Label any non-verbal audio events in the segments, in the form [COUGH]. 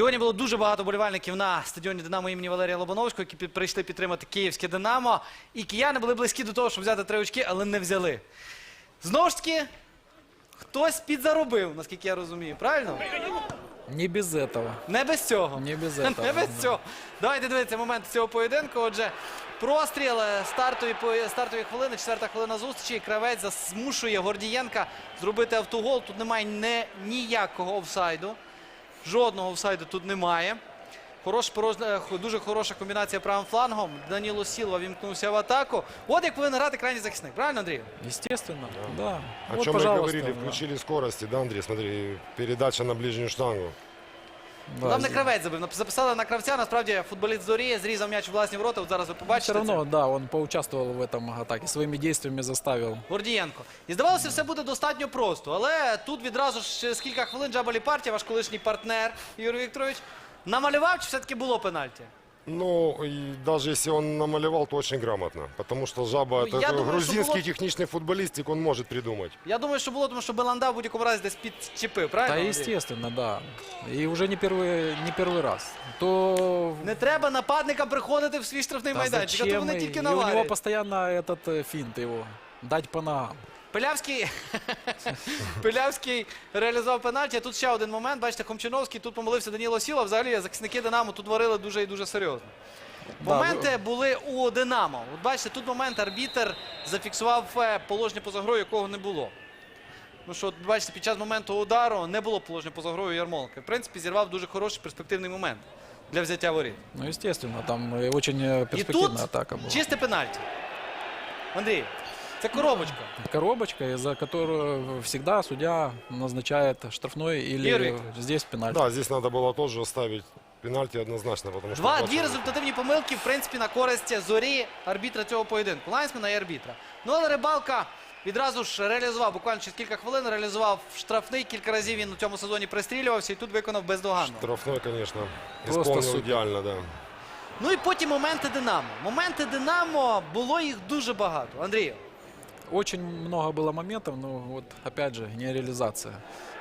Сьогодні було дуже багато болівальників на стадіоні Динамо імені Валерія Лобановського, які прийшли підтримати київське Динамо. І кияни були близькі до того, щоб взяти три очки, але не взяли. Знову ж таки, хтось підзаробив, наскільки я розумію, правильно? Не без этого. Не без цього. Не без [LAUGHS] Не этого, без да. цього. Давайте дивитися момент цього поєдинку. Отже, простріл е, стартові, стартові хвилини, четверта хвилина зустрічі. Кравець змушує Гордієнка зробити автогол. Тут немає не, ніякого офсайду. Жодного офсайду тут немає. Хорош, порож- е, дуже хороша комбінація правим флангом. Даніло Сілва вімкнувся в атаку. От як повинен грати крайній захисник, правильно, Андрій? Естественно, да. О вот, чем мы говорили, да. включили скорости, да, Андрей, смотри, передача на ближнюю штангу. Там не кравець забив. Записали на кравця. Насправді футболіст зорі зрізав м'яч у власні ворота. От зараз ви Все побачите. це. да, он поучаствовал в этом атаке, своими действиями заставил. Гордієнко. І здавалося, все буде достатньо просто. Але тут відразу ж через кілька хвилин Джабалі Партія, ваш колишній партнер Юрій Вікторович, намалював, чи все-таки було пенальті? Ну, и даже если он намалевал, то очень грамотно. Потому что Жаба, Ну, это я такой думаю, что грузинский было- техничный футболистик, он может придумать. Я думаю, що було, тому що Беланда в будь-якому разі десь підчепив, Да, правильно? Андрій? естественно, да. И уже не первый, не первый раз. То Не треба нападникам приходити в свій штрафний да майданчик, а то зачем? вони И- тільки и у него наварять. постоянно этот э, финт его. Дать по ногам. Пилявський, [LAUGHS] Пилявський реалізував пенальті. А Тут ще один момент. Бачите, Хомчиновський, тут помилився Даніло Сіла. Взагалі захисники Динамо тут варили дуже і дуже серйозно. Да, Моменти були у Динамо. От бачите, тут момент арбітер зафіксував е, положення поза грою, якого не було. Ну що, от бачите, під час моменту удару не було положення поза грою Ярмоленка. В принципі, зірвав дуже хороший перспективний момент для взяття воріт. Ну, естественно, там э, очень э, І перспективная тут атака была. чисте пенальті. Андрій, це коробочка. Коробочка, из-за которую всегда судья назначает штрафной или Игорь Викторович. здесь пенальти. Да, здесь надо было тоже пенальти однозначно, потому что... Два, бачили- дві результативні помилки, в принципі, на користь зорі арбітра цього поєдинку. Лайнсмена і арбітра. Ну, але рибалка відразу ж реалізував, буквально через кілька хвилин реалізував штрафний. Кілька разів він у цьому сезоні пристрілювався і тут виконав бездоганно. Штрафной, конечно, Просто исполнил супер. идеально, да. Ну і потім моменти Динамо. Моменти Динамо було їх дуже багато. Андрію. Очень много было моментов, но вот опять же не реализация.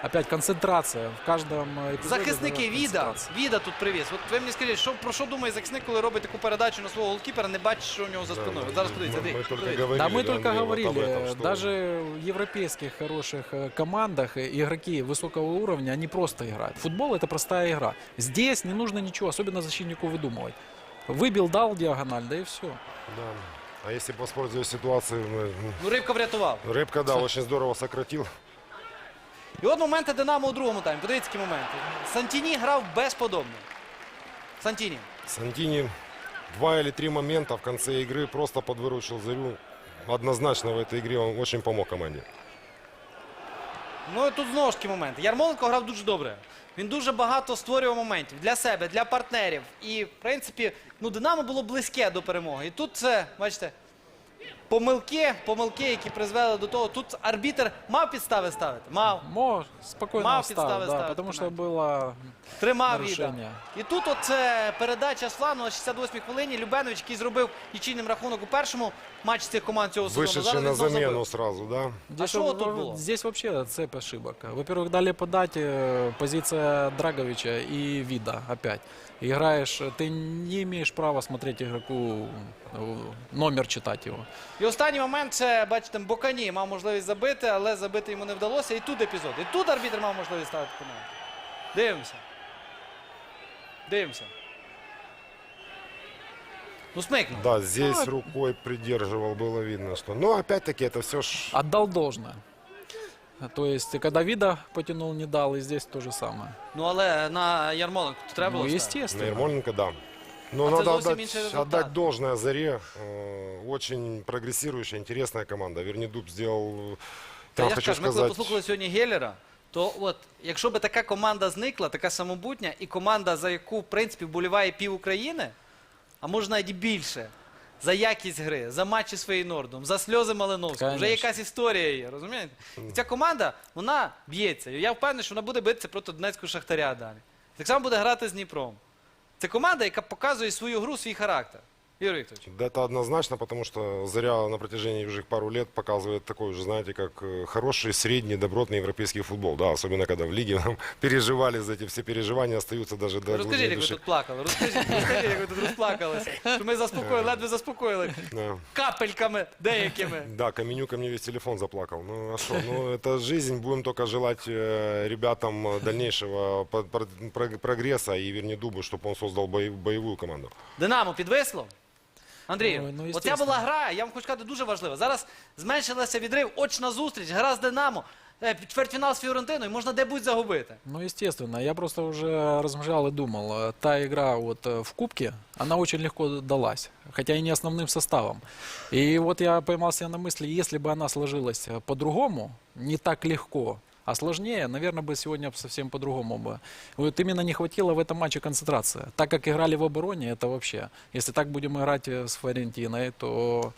Опять концентрация в каждом э, эпизоде. Захисники была Віда. концентрация. Віда тут привіз. От ви мені скажіть, що, про що думає захисник, коли робить таку передачу на свого голкіпера, не бачить, що у нього за Да, спиною. мы- От зараз мы- подивіться, мы, Андрій. только подивіться. говорили, Да, мы только Андрей, вот об говорили, этом, что- даже в европейских хороших э, командах э, игроки высокого уровня, они просто играют. Футбол это простая игра. Здесь не нужно ничего, особенно защитнику выдумывать. Выбил, дал диагональ, да и все. Да. А если воспользуясь ситуацией, ну, Ну, Рибка врятував. Рыбка, да, очень здорово сократил. І от моменти Динамо у другому таймі. Подивіться, які моменти. Сантіні грав безподобно. Сантіні. Сантини два или три момента в конце игры просто подвыручил Зарю. Однозначно в этой игре он очень помог команде. Ну тут знову ж таки моменти. Ярмоленко грав дуже добре. Він дуже багато створював моментів для себе, для партнерів. І, в принципі, ну, Динамо було близьке до перемоги. І тут це, бачите, помилки, помилки, які призвели до того. Тут арбітер мав підстави ставити. Мав. Мо спокойно Мав оставил, підстави да, ставити потому что пенальти. было Тримав віда. нарушение. І тут оце передача з флану на 68-й хвилині. Любенович, який зробив нічийним рахунок у першому матчі цих команд цього сезону. Вышедший Зараз на він знов забив. замену сразу, да. Здесь, что во- тут во- было? здесь вообще цепь ошибок. Во-первых, дали подать э, позиция Драговича и Вида опять. Играешь, э, ты не имеешь права смотреть игроку, э, номер читать его. І останній момент це, бачите, Бокані мав можливість забити, але забити йому не вдалося. І тут епізод. І тут арбітр мав можливість ставити пенальті. Дивимося. Дивимося. Ну, смикнув. Да, здесь Ну, рукой придерживал, было видно, что... Но опять-таки это все ж... Отдал должное. То есть, когда Вида потянул, не дал, и здесь то же самое. Ну, але на Ярмоленко тут треба Ну, було ставити. На естественно. Ермоленко, да. Но А це надо отдать, результат. отдать должное Заре. Э, Очень прогрессирующая, интересная команда. Вернидуб сделал, э, Та там я ж хочу кажу, ми коли сказать, послухали сьогодні Геллера, то от, якщо би така команда зникла, така самобутня, і команда, за яку, в принципі, вболіває пів України, а може навіть і більше, за якість гри, за матчі з Фейнордом, за сльози Малиновського, вже Конечно. якась історія є, розумієте? І ця команда, вона б'ється. І Я впевнений, що вона буде битися проти Донецького Шахтаря далі. Так само буде грати з Дніпром. Це команда, яка показує свою гру, свій характер. Ігор Вікторович. Да, это однозначно, потому что Заря на протяжении уже пару лет показывает такой уже, знаете, как э, хороший, средний, добротный европейский футбол. Да, особенно когда в лиге нам [LAUGHS] переживали за эти все переживания, остаются даже до Розкажіть, глубины як ви души. [LAUGHS] тут плакали. Розкажіть, розкажіть, як ви тут розплакалися. Що ми заспокоїли, ледве заспокоїли. Да. Капельками деякими. Да, Каменюка мне весь телефон заплакал. Ну а что? Ну это жизнь. Будем только желать э, ребятам э, дальнейшего по- про- про- прогресса и верни Дубу, чтобы он создал боев- боевую команду. Динамо підвисло. Андрію, Ой, ну, оця естественно. була гра, я вам хочу сказати, дуже важлива. Зараз зменшилася відрив, очна зустріч, гра з Динамо, е, чвертьфінал з Фіорентиною, можна де-будь загубити. Ну, естественно. Я просто уже размышлял и думал, э, та игра вот э, в Кубке, она очень легко далась, хотя и не основным составом. И вот я поймал себя на мысли, если бы она сложилась э, по-другому, не так легко, а сложнее, наверное, бы сегодня совсем по-другому бы. Вот именно не хватило в этом матче концентрации. Так как играли в обороне, это вообще. Если так будем играть э, с Фарентиной, то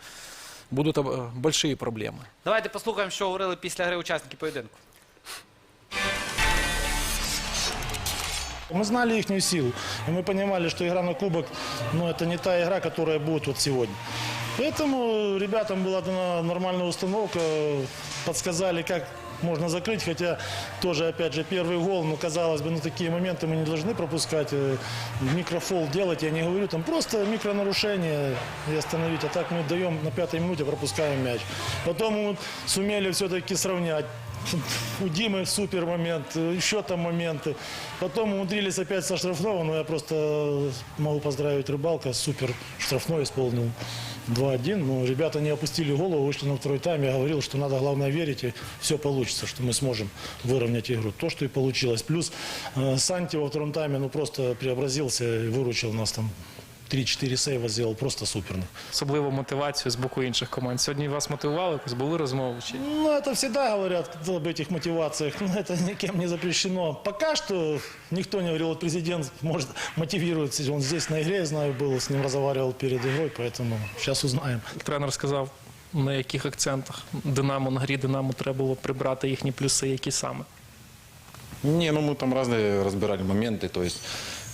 будут э, большие проблемы. Давайте послухаємо, що говорили після гри учасники поєдинку. Мы знали их силу, и мы понимали, что игра на кубок, ну, это не та игра, которая будет вот сегодня. Поэтому ребятам была дана нормальная установка, подсказали, как можно закрыть, хотя тоже, опять же, первый гол, ну, казалось бы, ну, такие моменты мы не должны пропускать, э, микрофол делать, я не говорю, там просто микронарушение и остановить, а так мы даем на пятой минуте, пропускаем мяч. Потом мы сумели все-таки сравнять, у Димы супер момент, еще там моменты. Потом умудрились опять со штрафного, но я просто могу поздравить Рыбалка, супер штрафной исполнил 2-1. Но ребята не опустили голову, вышли на второй тайм. Я говорил, что надо главное верить, и все получится, что мы сможем выровнять игру. То, что и получилось. Плюс э, Санти во втором тайме ну, просто преобразился и выручил нас там. 3-4 сейва сделал просто суперных. особливу мотивацію з боку інших команд. Сьогодні вас мотивували, якось були розмови чи Ну, это всегда говорят об этих мотивациях, но это никем не запрещено. Пока что никто не говорил, вот президент может мотивирует, он здесь на игре, я знаю, был, с ним разговаривал перед игрой, поэтому сейчас узнаем. тренер сказав, на яких акцентах Динамо на грі Динамо треба було прибрати їхні плюси, які саме. Не, ну мы там разные разбирали моменты, то есть,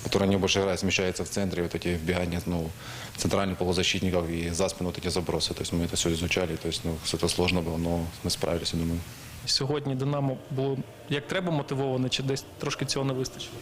которые они больше играют, смещаются в центре, вот эти вбегания, ну, центральных полузащитников и за спину вот эти забросы. То есть мы это все изучали, то есть, ну, это сложно было, но мы справились, я думаю. Сьогодні Динамо було як треба мотивоване, чи десь трошки цього не вистачило?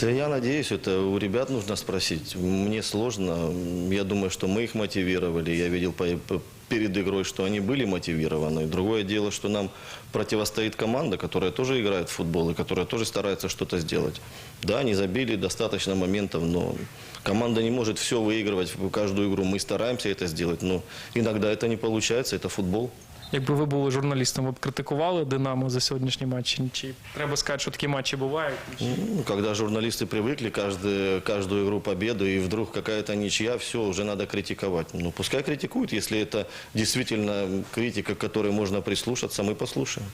Да я надеюсь, это у ребят нужно спросить. Мне сложно. Я думаю, что мы их мотивировали. Я видел по- по- перед игрой, что они были мотивированы. Другое дело, что нам противостоит команда, которая тоже играет в футбол и которая тоже старается что-то сделать. Да, они забили достаточно моментов, но команда не может все выигрывать в каждую игру. Мы стараемся это сделать, но иногда это не получается, это футбол. Якби ви були журналістом, ви б критикували Динамо за сьогоднішній матч? Чи треба сказати, що такі матчі бувають? Ну, Когда журналисты привыкли каждую, каждую игру победу, и вдруг какая-то ничья, все, уже надо критиковать. Ну, пускай критикуют, если это действительно критика, к которой можно прислушаться, мы послушаем.